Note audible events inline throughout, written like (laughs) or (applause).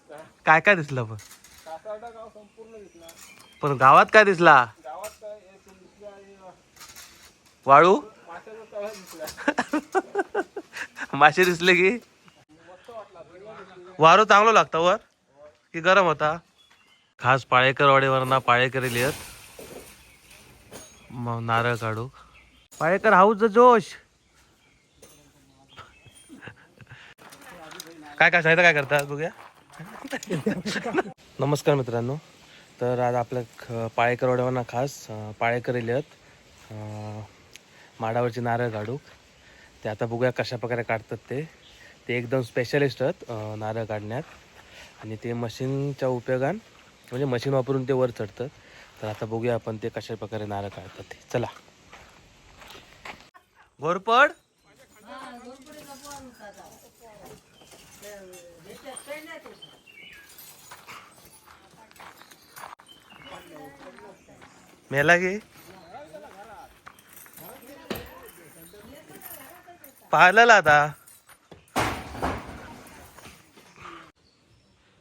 दिसला काय काय दिसलं पण? गाव संपूर्ण दिसला पण गावात काय दिसला? गावात काय हे वाळू? माशाचा तळा दिसला मासे दिसले की? वारू चांगलं लागतं वर? की गरम होता? खास पाळेकरवाडीवरना पाळेकर लिहत मग नारळ काढू. पाळेकर हाऊस जोश. काय काय सांगितलं काय करतात? बघूया. नमस्कार मित्रांनो. तर आज आपल्या ख- पाळेकर वाड्यावरना खास पाळेकर लिहत आहेत. माडावरचे नारळ काढू. ते आता बघूया कशा प्रकारे काढतात ते. ते एकदम स्पेशलिस्ट आहेत नारळ काढण्यात. आणि ते मशीनच्या उपयोगान म्हणजे मशीन वापरून ते वर चढतात. तर आता बघूया आपण ते कशा प्रकारे नारळ काढतात ते. चला. घोरपड मेला गे पाहिलं आता.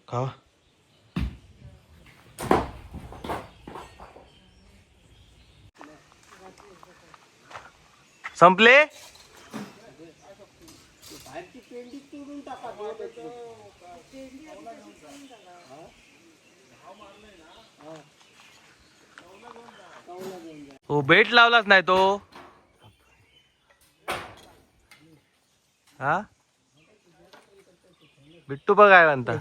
का संपले? टाका हो बेट लावलाच नाही तो. हा? बिट्टू बघ काय म्हणता.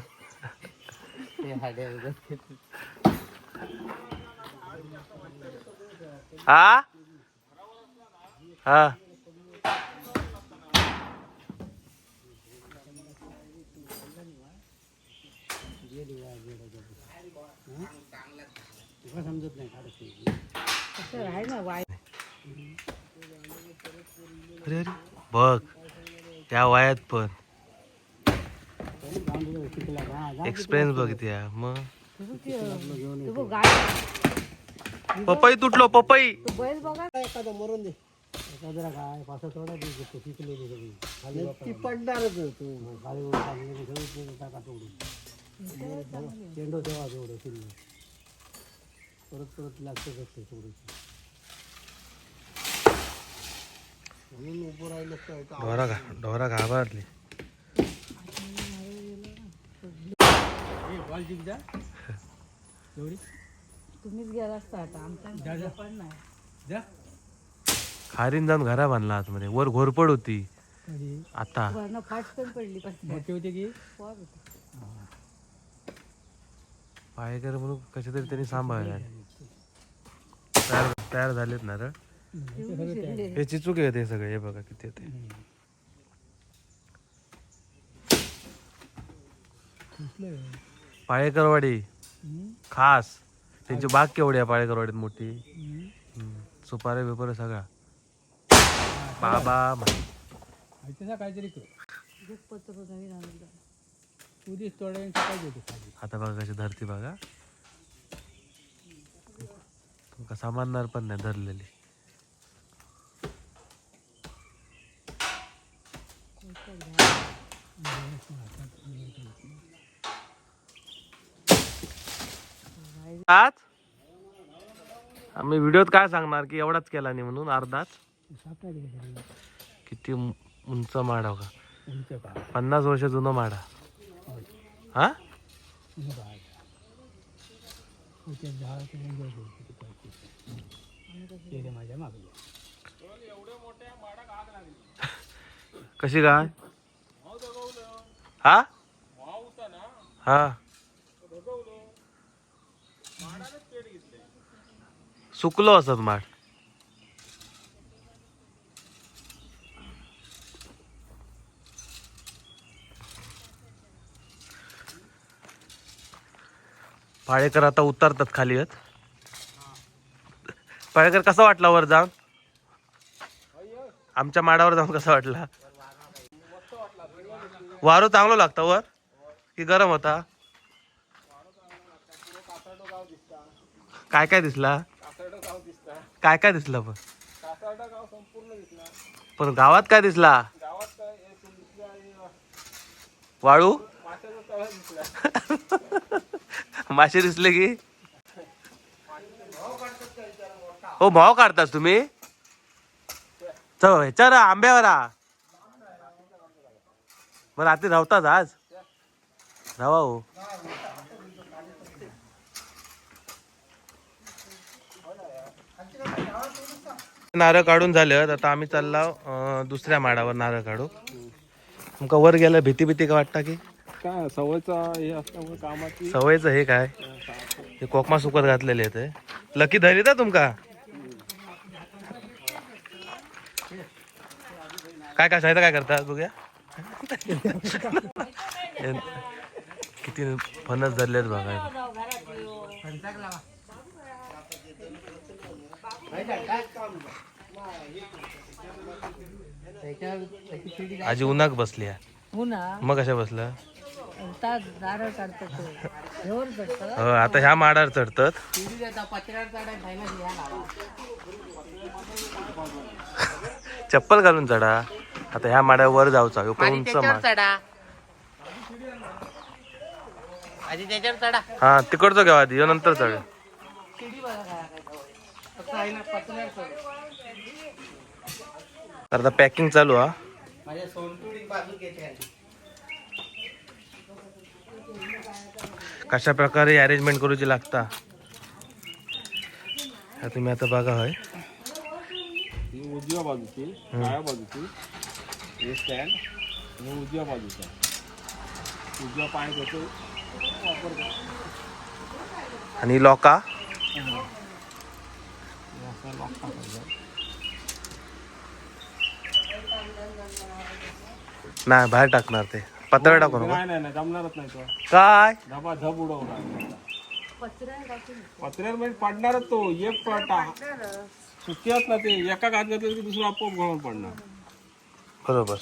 हा? हा. समजत नाही अरे अरे बघ त्या वयात पण. एक्सपिरियन्स बघ त्या मग. पपई तुटलो पपई. एखादा मरून दे. एखाद्याला काय पाच थोडा दिवस घेतो पिकलेली सगळी. खाली ती पडणारच तू. खाली सगळी टाका तोडून. चेंडू ठेवा तेवढं शिल्लक परत परत लागतं असते थोडीशी म्हणून उभं राहिलं काय ढोरा घा ढोरा घाबरली. बॉल जिंक जा. तेवढी तुम्हीच गेला असता आता आमच्या पण नाही. जा. खारीन जाऊन घरा बांधला आतमध्ये वर घोरपड होती. आता. वरनं फाट पण पडली पण मोठी होती की? पोर होती. पायकर म्हणून कशा तरी त्यांनी सांभाळल्या तयार झालेत ना रे? हे चिचूक आहे ते सगळे? हे बघा किती येते पाळेकरवाडी. खास. त्यांची बाग केवढी आहे पाळेकरवाडीत मोठी. सुपारी बिपारी सगळा. बाबा काहीतरी आता बघा कशी धरती बघा. तुमका सामानदार पण नाही धरलेली. आज? आम्ही व्हिडिओत काय सांगणार की एवढाच केला नाही म्हणून अर्धाच? किती उंच माडा का पन्नास वर्ष जुनं माडा हा? ते माझ्या कशी काय हा? हा. सुकलो असत माठ पाळेकर आता उतरतात खाली आहेत पाळेकर कसा वाटला वर जाऊन? आमच्या माडावर जाऊन कसा वाटला? वारू चांगलं लागतं वर? की गरम होता? काय काय दिसला? काय काय दिसलं पण? पण गावात काय दिसला? वाळू? (laughs) मासे दिसले की? हो भाव काढतास तुम्ही? चल ह्याच्यावर आंब्यावर. मग रात्री राहतात आज? राहा हो. नारळ काढून झालं आता आम्ही चालला दुसऱ्या माडावर नारळ काढू. तुमका वर गेलं भीती भीती का वाटता की? काय सवयचा हे असल्यामुळे कामाची? सवयचं हे काय? हे कोकमा सुकत घातलेले आहेत. लकी धरी तुमका? काय काय सांगितलं काय करतात बघूया. (laughs) किती फणस धरलेत बघा. आजी उन्हाक बसली आहे. हो ना मग कशा बसलं नारळ तो. हो, आता ह्या माडावर चढतात. चप्पल घालून चढा. आता ह्या माड्यावर वर जाऊचा ह्यो पण उंच माड आधी त्याच्यावर चढा. हा तिकडचं घ्या आधी ह्यो नंतर चढ. तर आता पॅकिंग चालू हा. माझ्या सोनटुडी बाजू घेते कशा प्रकारे अरेंजमेंट करूची लागता? हा तुम्ही आता बघा होय. ही उजव्या बाजूची डाव्या बाजूची. हे स्टँड आणि उजव्या बाजूचा उजव्या पाय त्याचं वापर करतो. आणि लॉका असं lock टाकायचं. नाही बाहेर टाकणार ते. पातळ टाकू नको. नाही नाही नाही जमणारच नाही तो. काय? धबा धब उडवणार पत्र्यावर म्हणजे पडणारच तो. एक पडता सुट्टीच ना ते. एका घातलं की दुसरं आपोआप गळून पडणार. बरोबर.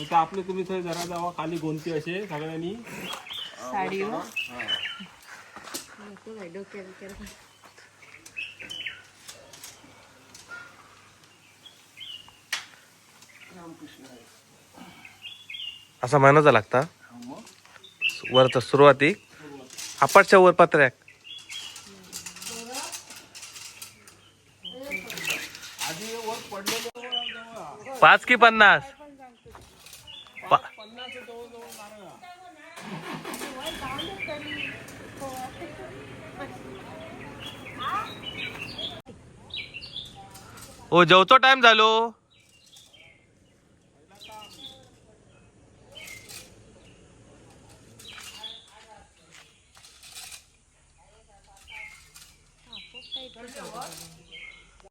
तर आपले तुम्ही थंय जरा जावा खाली गोंती असे सगळ्यांनी. साडी असा महिनाचा लागता वरचा सुरुवाती. आपटच्या वर पत्र्याक आधी वर पडलेले पाच की पन्नास? पा- पन्नास ओ जेवचो टाइम झालो.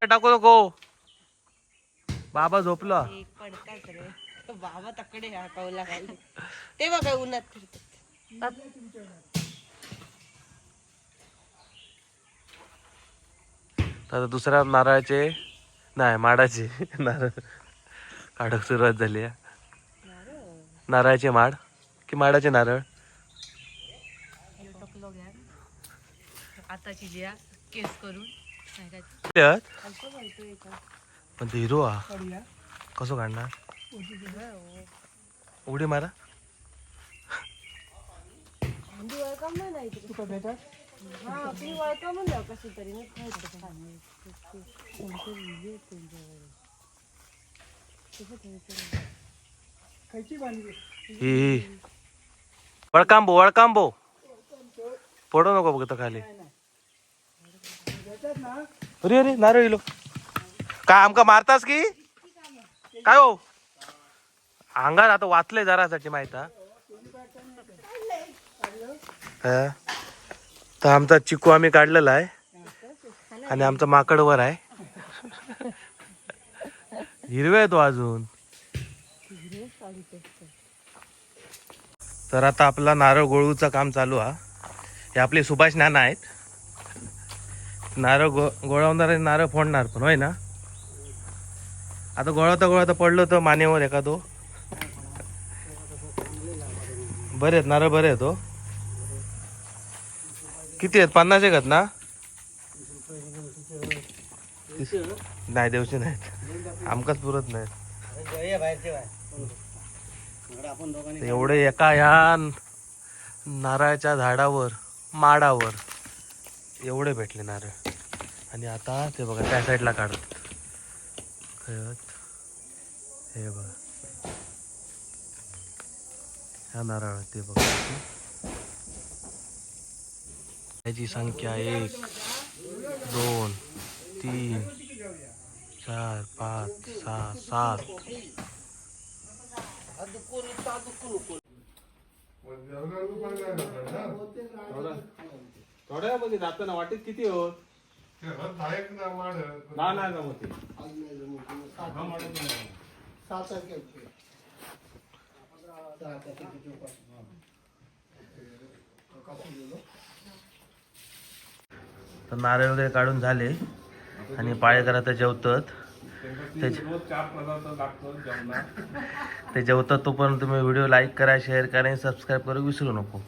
टाकू नको? बाबा झोपला. पडतात रे बाबा तकडे कौला खाली. ते बघा उन्हात फिरतात. तर आता दुसऱ्या नारळाचे नाही माडाचे. नारळ. काढक सुरुवात झाली आहे नारळाचे माड की माडाचे नारळ? टोकलो घ्या आताची जी आहे, केस करून. सांगायचं. त्यात? अल्प घालतोय का? पण ते हिरो हा. कसं काढणार? उडी मारा. हा आपली वळका म्हण द्या कशी तरी मी खायचं ही वळकांबो वळकांबो. पडू नको बघ खाली. अरे अरे नारळ इलो. काय आमका मारतास की? काय हो? अंगात आता वाचलंय जरासाठी माहीत हा? तर आमचा चिकू आम्ही काढलेला आहे. आणि आमचा माकडवर आहे. हिरवे आहे तो हो अजून. तर आता आपला नारळ गोळूचं काम चालू हा. हे आपले सुभाष नाना आहेत. नारळ गो गोळावणार आणि नारळ फोडणार पण होय ना? आता गोळवता गोळवता पडलो तर मानेवर एका तो बरे आहेत नारळ बरे आहेत हो. किती आहेत? पन्नास एक आहेत ना? नाही देवचे नाहीत आमकाच पुरत नाहीत एवढे एका ह्या नारळाच्या झाडावर माडावर एवढे भेटले नारळ आणि आता ते बघा त्या साईडला काढत कळत हे बघा ह्या नारळ ते बघा याची संख्या एक दोन तीन चार पाच सहा सात थोड्या मध्ये जाताना वाटेत किती होत ना जमत. तारखेला. सहा तर नारळ वगैरे काढून झाले आणि पाळेकर आता जेवतात ते जेवतात तोपर्यंत तुम्ही व्हिडिओ लाईक करा शेअर करा आणि सबस्क्राईब करू विसरू नको.